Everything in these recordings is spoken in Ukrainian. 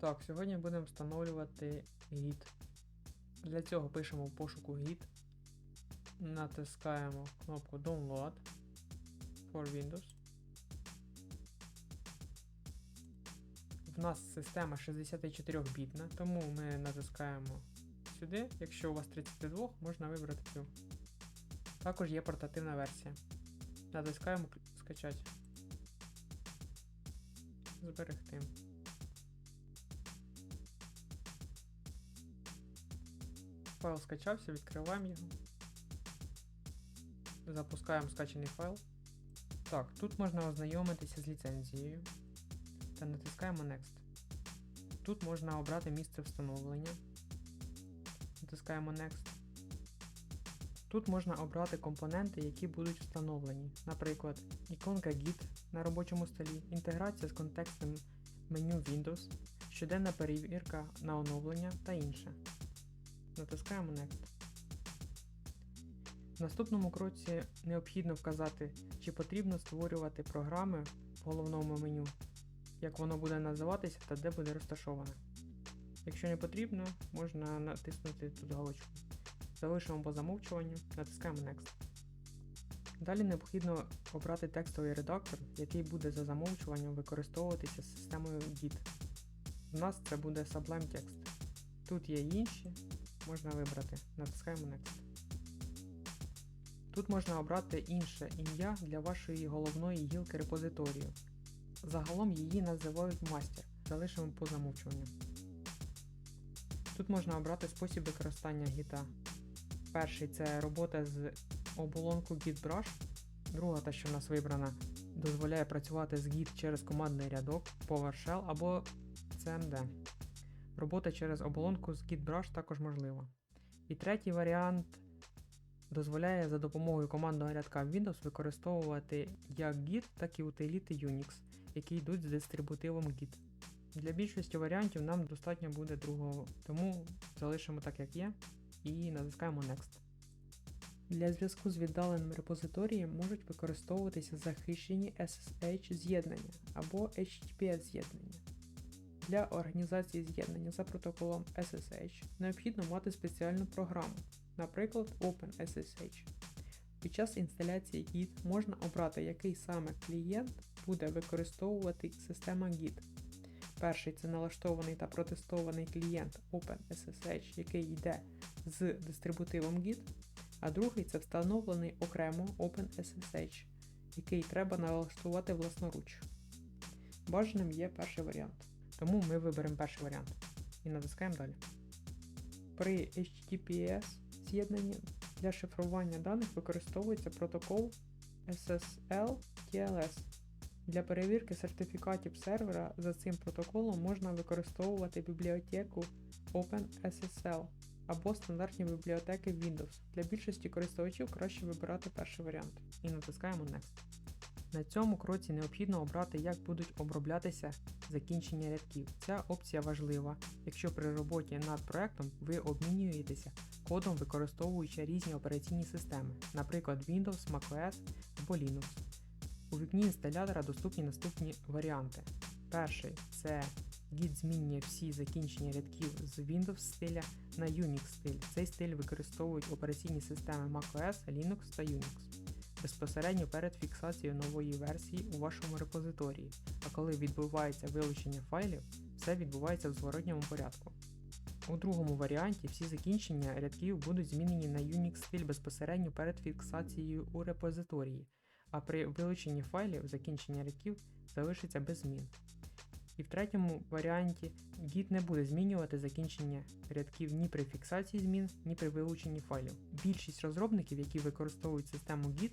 Так, сьогодні будемо встановлювати Git. Для цього пишемо в пошуку Git, натискаємо кнопку Download for Windows. В нас система 64-бітна, тому ми натискаємо сюди. Якщо у вас 32, можна вибрати цю. Також є портативна версія. Натискаємо скачати. Зберегти. Файл скачався, відкриваємо його. Запускаємо скачаний файл. Так, тут можна ознайомитися з ліцензією та натискаємо Next. Тут можна обрати місце встановлення. Натискаємо Next. Тут можна обрати компоненти, які будуть встановлені. Наприклад, іконка Git на робочому столі, інтеграція з контекстним меню Windows, щоденна перевірка на оновлення та інше. Натискаємо Next. В наступному кроці необхідно вказати, чи потрібно створювати програми в головному меню, як воно буде називатися та де буде розташоване. Якщо не потрібно, можна натиснути тут галочку. Залишимо по замовчуванню, натискаємо Next. Далі необхідно обрати текстовий редактор, який буде за замовчуванням використовуватися системою Git. У нас це буде Sublime Text. Тут є інші, можна вибрати. Натискаємо Next. Тут можна обрати інше ім'я для вашої головної гілки репозиторію. Загалом її називають мастер. Залишимо по замовчуванню. Тут можна обрати спосіб використання гіта. Перший це робота з оболонку GitBrush. Друга, та що в нас вибрана, дозволяє працювати з Git через командний рядок, PowerShell або CMD. Робота через оболонку з GitBrush також можлива. І третій варіант дозволяє за допомогою командного рядка Windows використовувати як Git, так і утиліти Unix, які йдуть з дистрибутивом Git. Для більшості варіантів нам достатньо буде другого, тому залишимо так, як є, і натискаємо Next. Для зв'язку з віддаленим репозиторієм можуть використовуватися захищені SSH з'єднання або HTTPS з'єднання. Для організації з'єднання за протоколом SSH необхідно мати спеціальну програму, наприклад OpenSSH. Під час інсталяції Git можна обрати, який саме клієнт буде використовувати система Git. Перший це налаштований та протестований клієнт OpenSSH, який йде з дистрибутивом Git, а другий це встановлений окремо OpenSSH, який треба налаштувати власноруч. Бажаним є перший варіант, тому ми виберемо перший варіант і натискаємо далі. При HTTPS з'єднанні для шифрування даних використовується протокол SSL TLS. Для перевірки сертифікатів сервера за цим протоколом можна використовувати бібліотеку OpenSSL або стандартні бібліотеки Windows. Для більшості користувачів краще вибирати перший варіант і натискаємо Next. На цьому кроці необхідно обрати, як будуть оброблятися закінчення рядків. Ця опція важлива, якщо при роботі над проектом ви обмінюєтеся кодом, використовуючи різні операційні системи, наприклад Windows, macOS або Linux. У вікні інсталятора доступні наступні варіанти. Перший це Git змінює всі закінчення рядків з Windows стиля на Unix стиль. Цей стиль використовують операційні системи macOS, Linux та Unix безпосередньо перед фіксацією нової версії у вашому репозиторії, а коли відбувається вилучення файлів, все відбувається в зворотньому порядку. У другому варіанті всі закінчення рядків будуть змінені на Unix стиль безпосередньо перед фіксацією у репозиторії, а при вилученні файлів закінчення рядків залишиться без змін. І в третьому варіанті Git не буде змінювати закінчення рядків ні при фіксації змін, ні при вилученні файлів. Більшість розробників, які використовують систему Git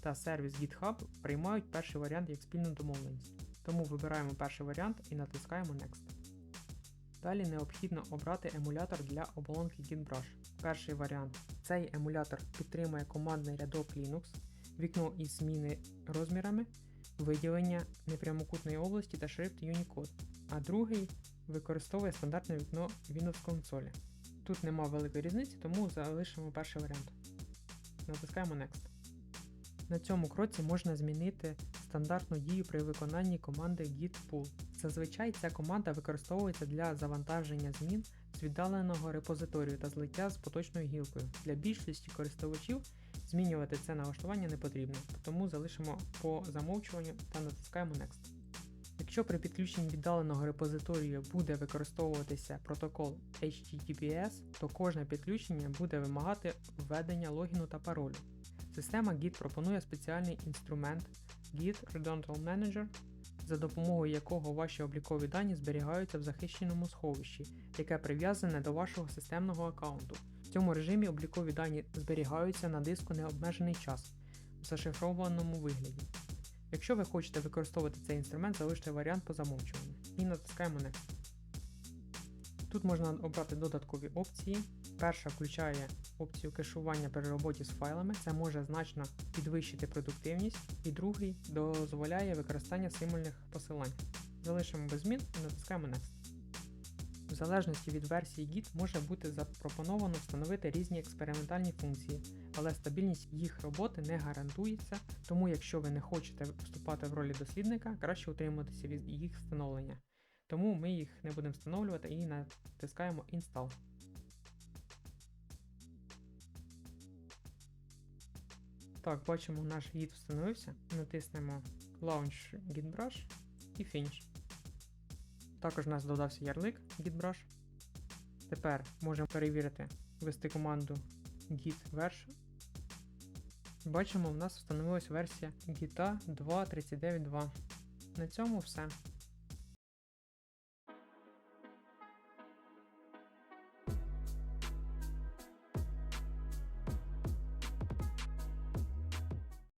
та сервіс GitHub, приймають перший варіант як спільну домовленість. Тому вибираємо перший варіант і натискаємо Next. Далі необхідно обрати емулятор для оболонки GitBrush. Перший варіант. Цей емулятор підтримує командний рядок Linux, вікно із зміни розмірами, виділення непрямокутної області та шрифт Unicode, а другий використовує стандартне вікно Windows консолі. Тут нема великої різниці, тому залишимо перший варіант. Натискаємо Next. На цьому кроці можна змінити стандартну дію при виконанні команди git pull. Зазвичай ця команда використовується для завантаження змін з віддаленого репозиторію та злиття з поточною гілкою. Для більшості користувачів змінювати це налаштування не потрібно, тому залишимо по замовчуванню та натискаємо Next. Якщо при підключенні віддаленого репозиторію буде використовуватися протокол HTTPS, то кожне підключення буде вимагати введення логіну та паролю. Система Git пропонує спеціальний інструмент Git Redundant Manager, за допомогою якого ваші облікові дані зберігаються в захищеному сховищі, яке прив'язане до вашого системного аккаунту. В цьому режимі облікові дані зберігаються на диску необмежений час в зашифрованому вигляді. Якщо ви хочете використовувати цей інструмент, залиште варіант по замовчуванню і натискаємо Next. Тут можна обрати додаткові опції. Перша включає опцію кешування при роботі з файлами, це може значно підвищити продуктивність, і другий дозволяє використання символьних посилань. Залишимо без змін і натискаємо Next. В залежності від версії Git може бути запропоновано встановити різні експериментальні функції, але стабільність їх роботи не гарантується, тому якщо ви не хочете вступати в ролі дослідника, краще утримуватися від їх встановлення. Тому ми їх не будемо встановлювати і натискаємо Install. Так, бачимо, наш гід встановився. Натиснемо Launch Gitbrush і Finish. Також у нас додався ярлик Gitbrush. Тепер можемо перевірити, ввести команду git version. Бачимо, в нас встановилась версія Git 2.39.2. На цьому все.